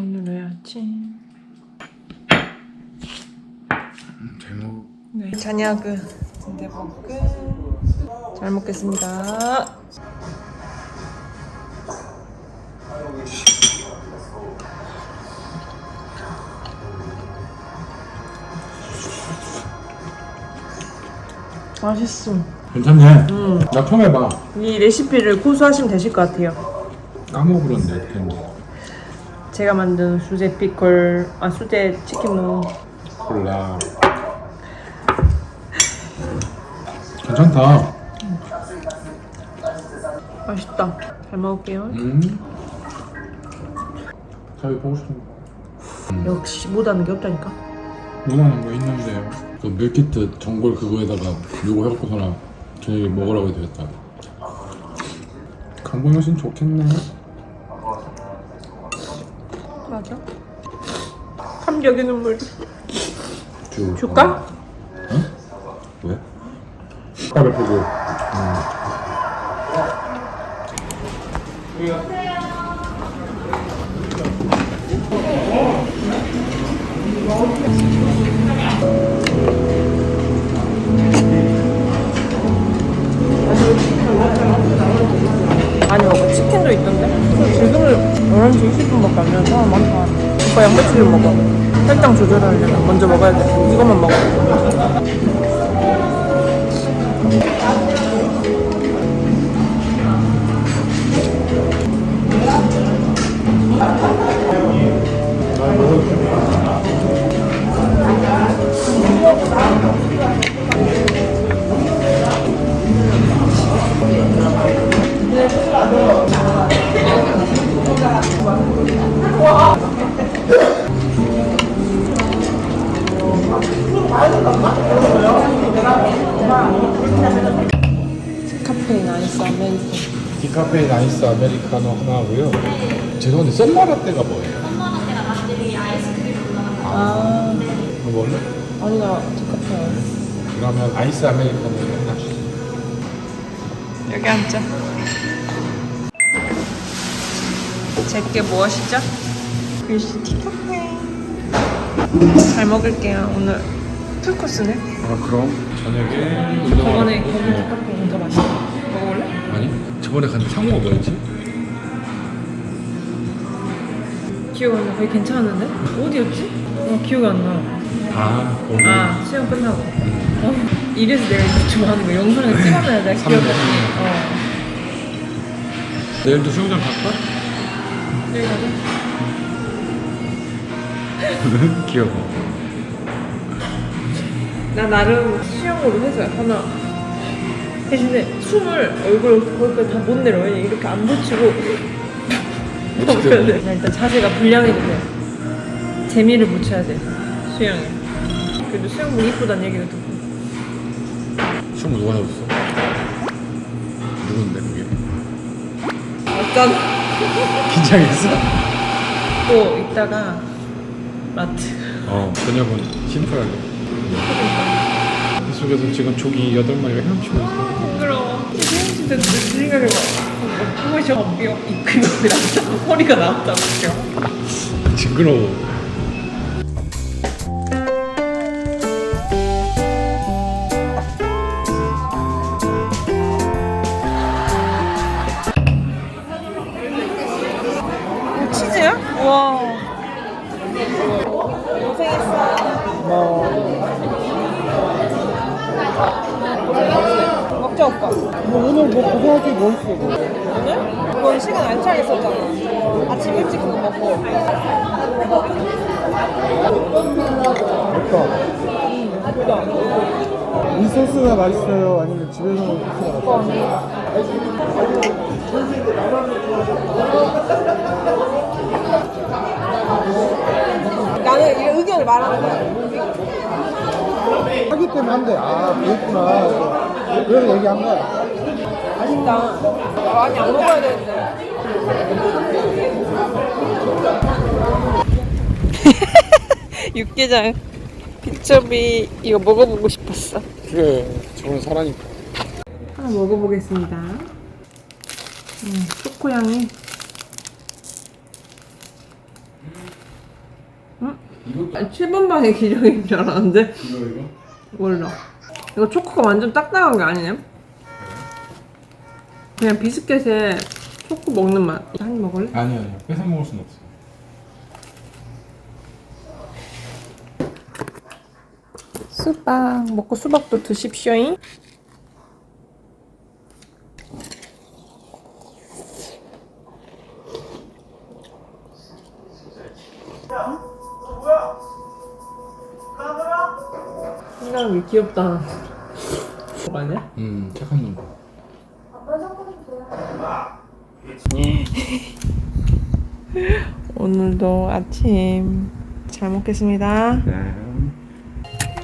오늘 해야지. 잘 먹어. 네. 잔야그 순대볶음 잘 먹겠습니다. 맛있어. 괜찮네. 음. 나 처음 해봐. 이 레시피를 고수하시면 되실 것 같아요. 까먹어버렸네. 제가 만든 수제 피클, 아 수제 치킨무. 몰라. 괜찮다. 맛있다. 잘 먹을게요. 음. 자기 보고 싶은 거. 역시 못하는 게 없다니까. 원하는 거 있는데요. 그 밀키트 전골 그거에다가 요거 해갖고서나 저녁에 먹으라고 되었다. 강봉현 씨는 좋겠네. 맞아. 감격의 눈물. 주- 줄까? 응? 왜? 아빠를 보고. 음. 아니 오빠 치킨도 있던데? 지금은 11시 20분밖에 안 돼서 많다. 오빠 양배추를 먹어. 혈당 조절하려면 먼저 먹어야 돼. 이것만 먹어 아메리카노 하나 하고요. 죄송한데 썸마라떼가 뭐예요? 아 그거 먹을래? 아니 나 디카페인 그러면 아이스 아메리카노 하나 주세요. 여기 앉자 제게 무엇이죠? 글씨 디카페인 잘 먹을게요 오늘 풀코스네 아 그럼 저녁에 저번에 거기 디카페인 더 맛있어 먹어볼래? 아니 저번에 갔는데 상호가 뭐였지? 기억 안 나. 거기 괜찮았는데? 어디였지? 어, 기억이 안 나. 아 거기 아, 시험 끝나고. 어, 이래서 내가 이거 좋아하는 거. 영상을 찍어놔야 돼. 기억이 삼 어. 내일도 수영장 갈까? 여기 가자. 귀여워 나 나름 수영으로 해서 하나 해주는데 숨을 얼굴 거기까지 다 못 내려. 왜냐 이렇게 안 붙이고 먹어야 돼. 나 일단 자세가 불량해도 돼. 재미를 붙여야 돼. 수영에. 그래도 수영복 이쁘다는 얘기를 듣고. 수영 누가 사줬어? 누군데 그게? 어떤 긴장했어? 또 이따가 마트. 어 저녁은 심플하게 이 속에서 지금 조기 8마리가 헤엄치고 있어 부끄러워. 진짜 내 생각해봐. 무엇이 없비어 이끌어들었다. 허리가 나왔다. 웃겨. 징그러워 고생할 게 뭐 있어? 오늘? 그건 시간 안 차게 썼잖아. 아침 일찍 그거 먹고. 맵다. 이 소스가 맛있어요? 아니면 집에서 먹는 소스가 맛있어요? 나는 이 의견을 말하는 거야. 하기 때문에 한대. 아, 그렇구나. 그래서 얘기한 거야. 맛있다. 많이 안 먹어야 되는데. 육개장 비첩이 이거 먹어보고 싶었어. 그래 저번에 사라니까 하나 먹어보겠습니다. 음, 초코 향이 아니, 7번 방의 기적인 줄 알았는데 이거 이거? 몰라 이거 초코가 완전 딱딱한 게 아니네 그냥 비스켓에 초코 먹는 맛 한 입 먹을래? 아니 아니 뺏어 먹을 순 없어. 수박 먹고 수박도 드십시오잉 생각이 귀엽다 아니야? 음 착한 놈. 오늘도 아침 잘 먹겠습니다 네.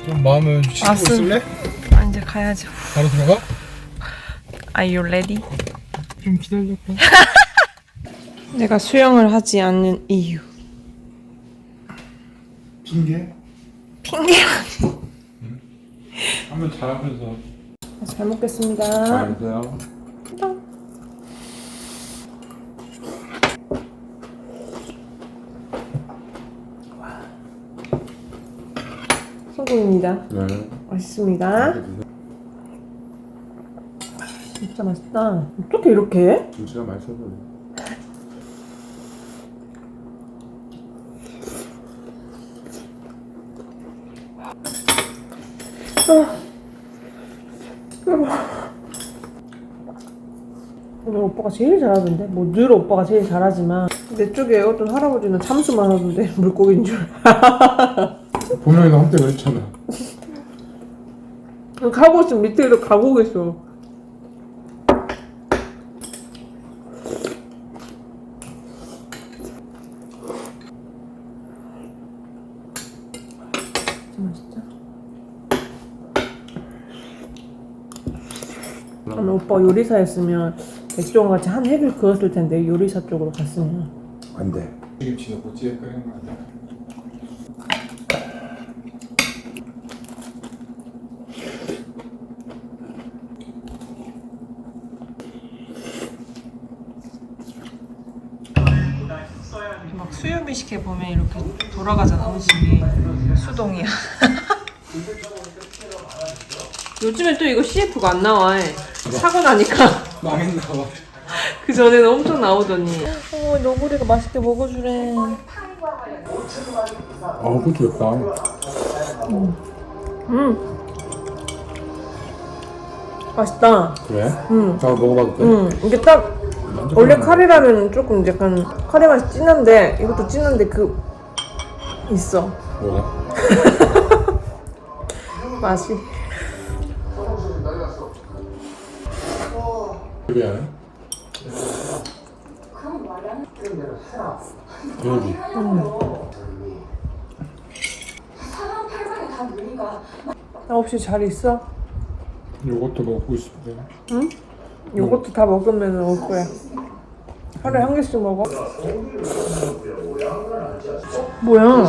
좀 마음을 치고 왔음. 있을래? 아 이제 가야지 바로 들어가? Are you ready? 좀 기다려봐. 내가 수영을 하지 않는 이유 핑계? 핑계야 한번 잘하면서 잘 먹겠습니다 잘 돼요. 성공입니다. 네. 맛있습니다. 진짜 맛있다. 어떻게 이렇게? 해? 김치가 맛있어 보여. 오늘 오빠가 제일 잘하던데? 뭐 늘 오빠가 제일 잘하지만. 내 쪽에 어떤 할아버지는 참수만 하던데 물고기인 줄 분명히도 한때 그랬잖아. 가고 있으면 밑에도 가고 있어 진짜 맛있다 아마 오빠 요리사였으면 백종원 같이 한 획을 그었을 텐데 요리사 쪽으로 갔으면 안 돼. 김치도 고치에 끓이는 거 아니야? 막 수유미식회 보면 이렇게 돌아가잖아 음식이 수동이야. 요즘에 또 이거 CF가 안 나와 사고 나니까. 망했나 봐. 그 전에는 엄청 나오더니. 어 너구리가 맛있게 먹어주래. 아, 그것도 예쁘다. 음. 맛있다. 그래? 음. 자, 먹어봐도 돼? 음. 이게 딱 원래 카레라면 조금 약간 카레 맛이 진한데 이것도 진한데 그 있어 뭐가? 맛이 미안해. 나 없이 잘 있어? 요것도 먹고 싶대. 응? 요것도 다 먹으면 올 거야. 하루에 한 개씩 먹어. 뭐야?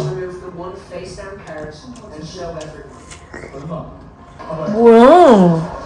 뭐야?